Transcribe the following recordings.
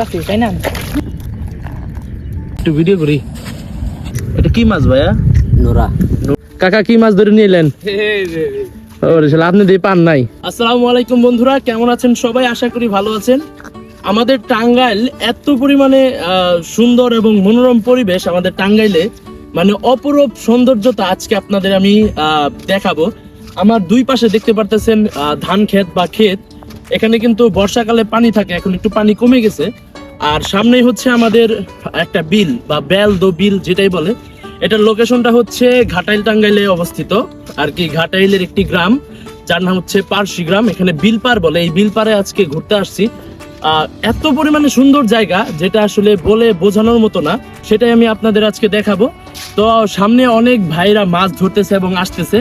আছে তাই না? একটু ভিডিও করি। এটা কি মাছ ভাইয়া? নোরা। কাকা কি মাছ ধরে নিয়ে এলেন? আপনি দিয়ে পান নাই। আসসালামু আলাইকুম বন্ধুরা কেমন আছেন সবাই? আশা করি ভালো আছেন। আমাদের টাঙ্গাইল এত পরিমাণে সুন্দর এবং মনোরম পরিবেশ আমাদের টাঙ্গাইলে মানে অপরূপ সৌন্দর্যতা আজকে আপনাদের আমি আহ, দেখাবো। আমার দুই পাশে দেখতে পারতেছেন আহ, ধান ক্ষেত বা ক্ষেত। এখানে কিন্তু বর্ষাকালে পানি থাকে এখন একটু পানি কমে গেছে। আর সামনেই হচ্ছে আমাদের একটা বিল, বা বেল দো বিল যেটাই বলে। এটার লোকেশনটা হচ্ছে ঘাটাইল টাঙ্গাইলে অবস্থিত, আর কি ঘাটাইলের একটি গ্রাম, যার নাম হচ্ছে পারসি গ্রাম। এখানে বিলপার বলে, এই বিলপারে আজকে ঘুরতে আসছি। এত পরিমাণে সুন্দর জায়গা, যেটা আসলে বলে বোঝানোর মতো না, সেটাই আমি আপনাদের আজকে দেখাবো। তো সামনে অনেক ভাইরা মাছ ধরতেছে এবং আসতেছে,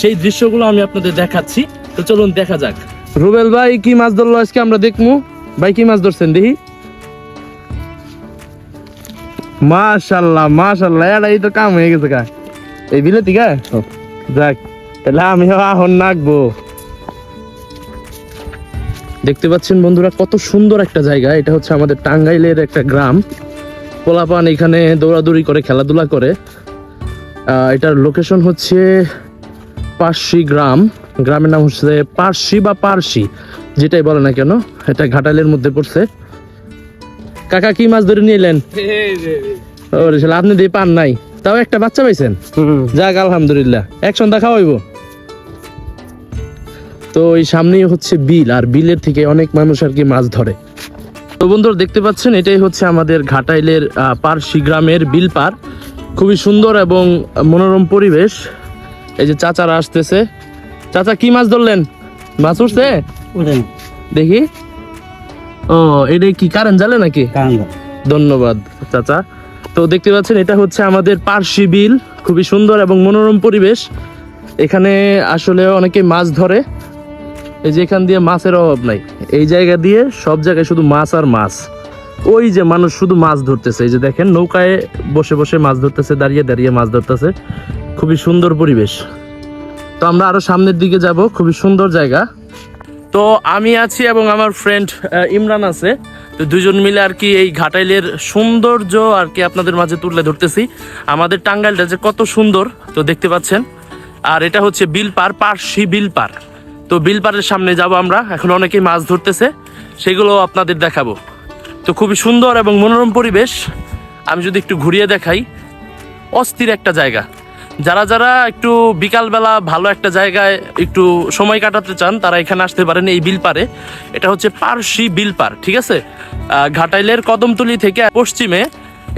সেই দৃশ্যগুলো আমি আপনাদের দেখাচ্ছি। তো চলুন দেখা যাক। রুবেল ভাই, কি মাছ ধরলো আজকে আমরা দেখব ভাই, কি মাছ ধরছেন? দেখি। মাশাল্লাহ মাশাল্লাহ এটা এই তো কাম হয়ে গেছে কা এই বিলেতি কা যাক তাহলে আমিও আহন নাকবো দেখতে পাচ্ছেন বন্ধুরা কত সুন্দর একটা জায়গা। এটা হচ্ছে আমাদের টাঙ্গাইলের একটা গ্রাম। পোলাপান এখানে দৌড়াদৌড়ি করে খেলাধুলা করে। এটার লোকেশন হচ্ছে পার্সি গ্রাম। গ্রামের নাম হচ্ছে পার্সি বা পার্সি যেটাই বলে না কেন এটা ঘাটালের মধ্যে পড়ছে। কাকা কি মাছ ধরে নিয়ে এলেন? ওরে শালা, আপনি দিয়ে পান নাই। তাও একটা বাচ্চা পাইছেন? যাক আলহামদুলিল্লাহ। এক সন্ধ্যা খাওয়াইব। তো এই সামনেই হচ্ছে বিল আর বিলের থেকে অনেক মানুষ আর কি মাছ ধরে। তো বন্ধুরা দেখতে পাচ্ছেন এটাই হচ্ছে আমাদের ঘাটাইলের পার্সি গ্রামের বিল পার। খুবই সুন্দর এবং মনোরম পরিবেশ। এই যে চাচারা আসতেছে। চাচা কি মাছ ধরলেন? মাছ উঠছে? দেখি। ও এটা কি কারেন্ট জালে নাকি ধন্যবাদ চাচা। তো দেখতে পাচ্ছেন এটা হচ্ছে আমাদের পার্সি বিল। খুবই সুন্দর এবং মনোরম পরিবেশ। এখানে আসলে অনেকে মাছ ধরে। এই যে এখান দিয়ে মাছের অভাব নাই। এই জায়গা দিয়ে সব জায়গায় শুধু মাছ আর মাছ। ওই যে মানুষ শুধু মাছ ধরতেছে। এই যে দেখেন নৌকায় বসে বসে মাছ ধরতেছে দাঁড়িয়ে দাঁড়িয়ে মাছ ধরতেছে। খুবই সুন্দর পরিবেশ। তো আমরা আরও সামনের দিকে যাব। খুবই সুন্দর জায়গা। তো আমি আছি এবং আমার ফ্রেন্ড ইমরান আছে। তো দুজন মিলে আর কি এই ঘাটাইলের সৌন্দর্য আর কি আপনাদের মাঝে তুলে ধরতেছি। আমাদের টাঙ্গাইলটা যে কত সুন্দর, তো দেখতে পাচ্ছেন। আর এটা হচ্ছে বিল পার পার্সি বিল পার তো বিল পারের সামনে যাব আমরা, এখন অনেকেই মাছ ধরতেছে সেগুলো আপনাদের দেখাবো। তো খুবই সুন্দর এবং মনোরম পরিবেশ। আমি যদি একটু ঘুরিয়ে দেখাই, অস্থির একটা জায়গা। যারা যারা একটু বিকালবেলা ভালো একটা জায়গায় একটু সময় কাটাতে চান, তারা এখানে আসতে পারেন এই বিল পারে। এটা হচ্ছে পার্সি বিল পার, ঠিক আছে? ঘাটাইলের কদমতলি থেকে পশ্চিমে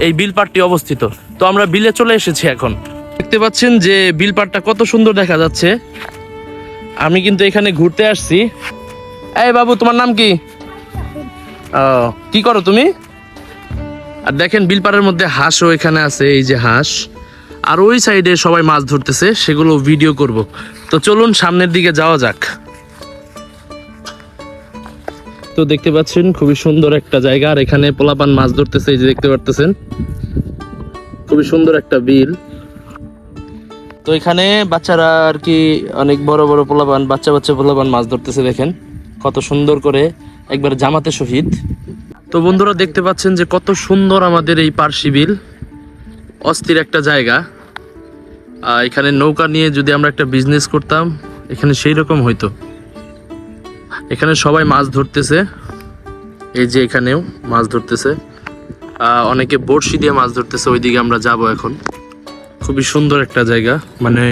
এই বিল পারটি অবস্থিত। তো আমরা বিলে চলে এসেছি এখন। দেখতে পাচ্ছেন যে বিল পারটা কত সুন্দর দেখা যাচ্ছে। আমি কিন্তু এখানে ঘুরতে আসছি। এই বাবু, তোমার নাম কি? কি করো তুমি? আর দেখেন বিল বিলপাড়ের মধ্যে হাঁসও এখানে আছে, এই যে হাঁস। আর ওই সাইডে সবাই মাছ ধরতেছে, সেগুলো ভিডিও করব। তো চলুন সামনের দিকে যাওয়া যাক। তো দেখতে পাচ্ছেন, খুবই সুন্দর একটা জায়গা। আর এখানে পোলাপান মাছ ধরতেছে, এই যে দেখতে পারতেছেন। খুবই সুন্দর একটা বিল। তো এখানে বাচ্চারা আর কি অনেক বড় বড় পোলাপান, বাচ্চা বাচ্চা পোলাপান মাছ ধরতেছে, দেখেন। কত সুন্দর করে একবার জামাতে শহীদ। তো বন্ধুরা দেখতে পাচ্ছেন যে কত সুন্দর আমাদের এই পার্সি বিল। অস্থির একটা জায়গা। এখানে নৌকা নিয়ে যদি আমরা একটা বিজনেস করতাম, এখানে সেই রকম হইতো। এখানে সবাই মাছ ধরতেছে, এই যে এখানেও মাছ ধরতেছে। অনেকে বড়শি দিয়ে মাছ ধরতেছে, ওইদিকে আমরা যাব এখন। খুবই সুন্দর একটা জায়গা মানে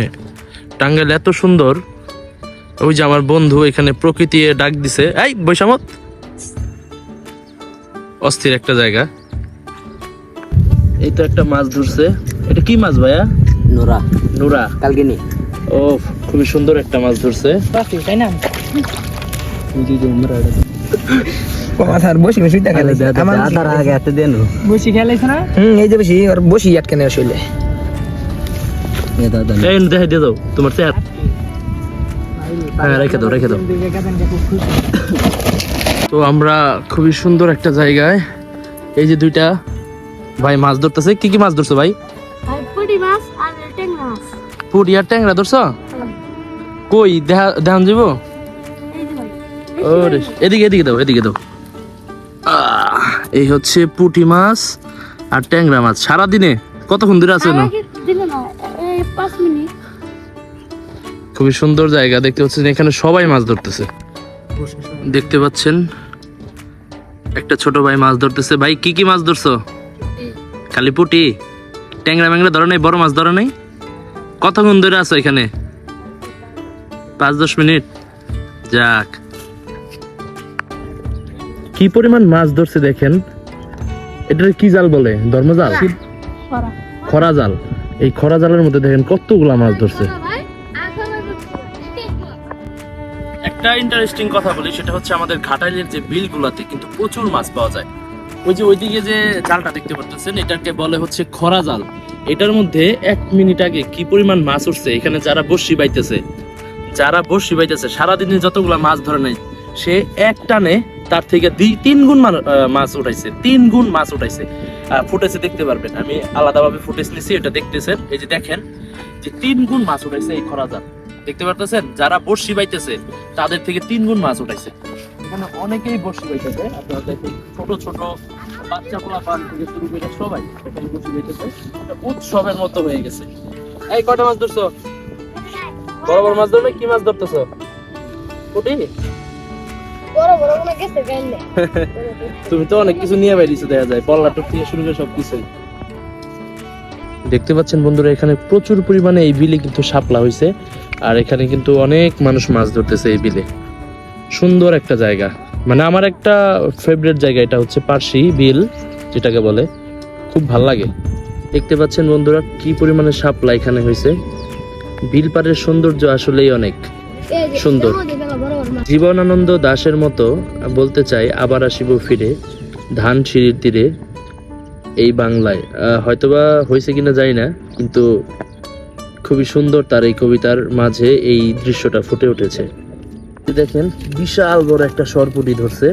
টাঙ্গাইল এত সুন্দর। ওই যে আমার বন্ধু এখানে প্রকৃতি ডাক দিছে, এই, বৈশামত! অস্থির একটা জায়গা। এই তো একটা মাছ ধরছে। এটা কি মাছ ভাইয়া? নোরা। নুরা কালকে নি ও খুবই সুন্দর একটা মাছ ধরছে তাই না মাথার বসি বসি দেখা আমার আধার আগে হাতে দেন বসি খেলাইছ না হুম এই যে বসি আর বসি আটকে নেওয়া শৈলে এই দেখে দিয়ে দাও তোমার হ্যাঁ রেখে দাও রেখে দাও তো আমরা খুবই সুন্দর একটা জায়গায় এই যে দুইটা ভাই মাছ ধরতেছে কি কি মাছ ধরছো ভাই ট্যাংরা পুরিয়ার ট্যাংরা ধরছো? কই দেখা দেখান যাব ওরে এদিকে এদিকে দাও এদিকে দাও। এই হচ্ছে পুঁটি মাছ আর ট্যাংরা মাছ। সারাদিনে কতক্ষণ ধরে আছে না খুবই সুন্দর জায়গা দেখতে পাচ্ছেন এখানে সবাই মাছ ধরতেছে। দেখতে পাচ্ছেন একটা ছোট ভাই মাছ ধরতেছে। ভাই কি কি মাছ ধরছো? খালি পুটি? ট্যাংরা ম্যাংরা ধরে নাই বড় মাছ ধরে নাই? কতক্ষণ ধরে আছো এখানে? পাঁচ দশ মিনিট? যাক। কি পরিমাণ মাছ ধরছে দেখেন? এটা কি জাল বলে? ধর্মজাল? খরা। জাল। এই খরা জালের মধ্যে দেখেন কতগুলা মাছ ধরছে। একটা ইন্টারেস্টিং কথা বলি সেটা হচ্ছে আমাদের ঘাটাইলের যে বিলগুলাতে কিন্তু প্রচুর মাছ পাওয়া যায়। ওই যে ওইদিকে যে জালটা দেখতে পাচ্ছেন এটাকে বলে হচ্ছে খরা জাল। এটার মধ্যে এক মিনিট আগে কি পরিমাণ মাছ উঠছে? এখানে যারা বসি বাইতেছে, যারা বসি বাইতেছে, সারাদিনে যতগুলা মাছ ধরে নাই, সে এক টানে তার থেকে দুই, তিন গুণ মাছ উঠাইছে, তিন গুণ মাছ উঠাইছে। ফুটেছে দেখতে পারবেন, আমি আলাদাভাবে ফুটেজ নিছি, এটা দেখতেছেন। এই যে দেখেন, যে তিন গুণ মাছ উঠাইছে এই খরা জাল দেখতে পারতেছেন? যারা বর্ষি বাইতেছে, তাদের থেকে তিন গুণ মাছ উঠাইছে। এখানে অনেকেই বর্ষি বাইতেছে আপনারা দেখেন ছোট ছোট বাচ্চা পোলা পান থেকে শুরু করে সবাই এখানে বাইতেছে একটা উৎসবের মতো হয়ে গেছে। এই কয়টা মাছ ধরছো? বড় বড় মাছ ধরবে? কি মাছ ধরতেছো? পুটি? তুমি তো অনেক কিছু নিয়ে বেরিয়েছো দেখা যায়। পল্লা থেকে শুরু করে সবকিছুই। দেখতে পাচ্ছেন বন্ধুরা এখানে প্রচুর পরিমাণে এই বিলে কিন্তু শাপলা হয়েছে আর এখানে কিন্তু অনেক মানুষ মাছ ধরতেছে এই বিলে। সুন্দর একটা জায়গা। মানে আমার একটা ফেভারিট জায়গা এটা হচ্ছে পার্সি বিল, যেটাকে বলে। খুব ভালো লাগে। দেখতে পাচ্ছেন বন্ধুরা, কি পরিমাণে শাপলা এখানে হয়েছে। বিল পাড়ের সৌন্দর্য আসলেই অনেক সুন্দর। জীবনানন্দ দাসের মতো, বলতে চাই, আবার আসিব ফিরে, ধান সিঁড়ির তীরে, এই বাংলায়। হয়তোবা হয়েছে কিনা জানি না, কিন্তু খুবই সুন্দর তার এই কবিতার মাঝে এই দৃশ্যটা ফুটে উঠেছে। দেখেন বিশাল বড় একটা সরপুটি ধরছে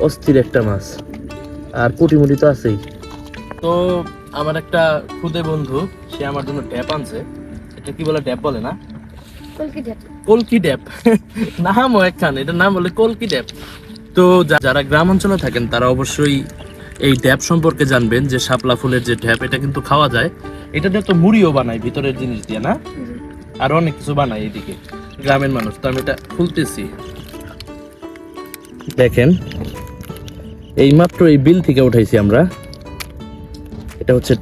অস্থির একটা মাছ। আর পুটিমুটি তো আছেই। তো আমার একটা খুদে বন্ধু সে আমার জন্য ট্যাপ আনছে। এটা কি বলে ট্যাপ বলে না? কলকি ড্যাপ নামও একখান এটার নাম বলে কলকি ড্যাপ তো যারা গ্রাম অঞ্চলে থাকেন তারা অবশ্যই এই ড্যাপ সম্পর্কে জানবেন যে শাপলা ফুলের যে ড্যাপ এটা কিন্তু খাওয়া যায়। এটা দিয়ে তো মুড়িও বানায় ভিতরের জিনিস দিয়ে না? আর অনেক কিছু বানায় এদিকে। গ্রামের মানুষ, তো আমি এটা খুলতেছি। দেখেন এই মাত্র এই বিল থেকে উঠাইছি আমরা। এটা হচ্ছে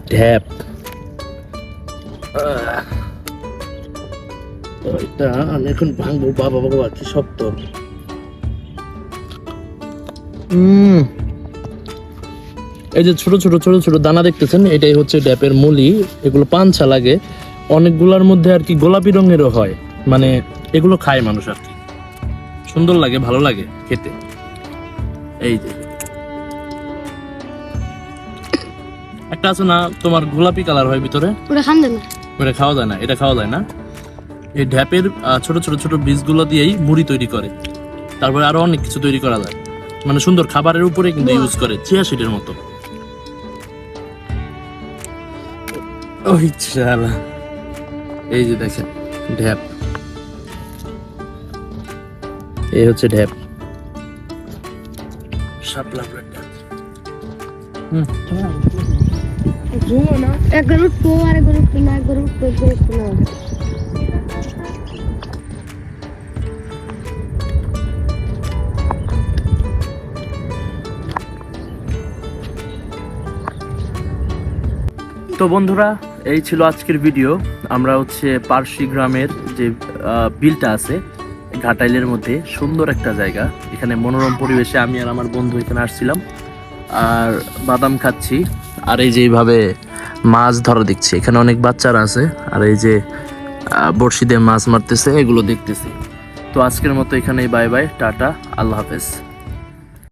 তো এটা আমি এখন ভাঙবো, বাবা বাবা কি শক্ত। এই যে ছোট ছোট ছোট ছোট দানা দেখতেছেন, এটাই হচ্ছে ড্যাপের মুলি। এগুলো পাঞ্চা লাগে। অনেকগুলোর মধ্যে আর কি গোলাপি রঙেরও হয়। মানে এগুলো খায় মানুষ আর কি। সুন্দর লাগে ভালো লাগে খেতে। এই যে। একটা আছে না তোমার গোলাপি কালার হয় ভিতরে? খান এটা খাওয়া যায় না এটা খাওয়া যায় না। এই ঢ্যাপের ছোট ছোট ছোট বীজগুলো দিয়েই মুড়ি তৈরি করে। তারপরে আরও অনেক কিছু তৈরি করা যায়। মানে সুন্দর খাবারের উপরে কিন্তু ইউজ করে চিয়া সিটের মতো। ওই এই যে দেখেন ঢ্যাপ। একবার হচ্ছে না তো বন্ধুরা এই ছিল আজকের ভিডিও আমরা হচ্ছে পার্সি গ্রামের যে আহ, বিলটা আছে ঘাটাইলের মধ্যে সুন্দর একটা জায়গা। এখানে মনোরম পরিবেশে আমি আর আমার বন্ধু এখানে আসছিলাম। আর বাদাম খাচ্ছি। আর এই যে এইভাবে মাছ ধরা দেখছি। এখানে অনেক বাচ্চারা আছে। আর এই যে বড়শি দিয়ে মাছ মারতেছে, এগুলো দেখতেছি। তো আজকের মতো এখানেই বাই বাই, টাটা, আল্লাহ হাফেজ।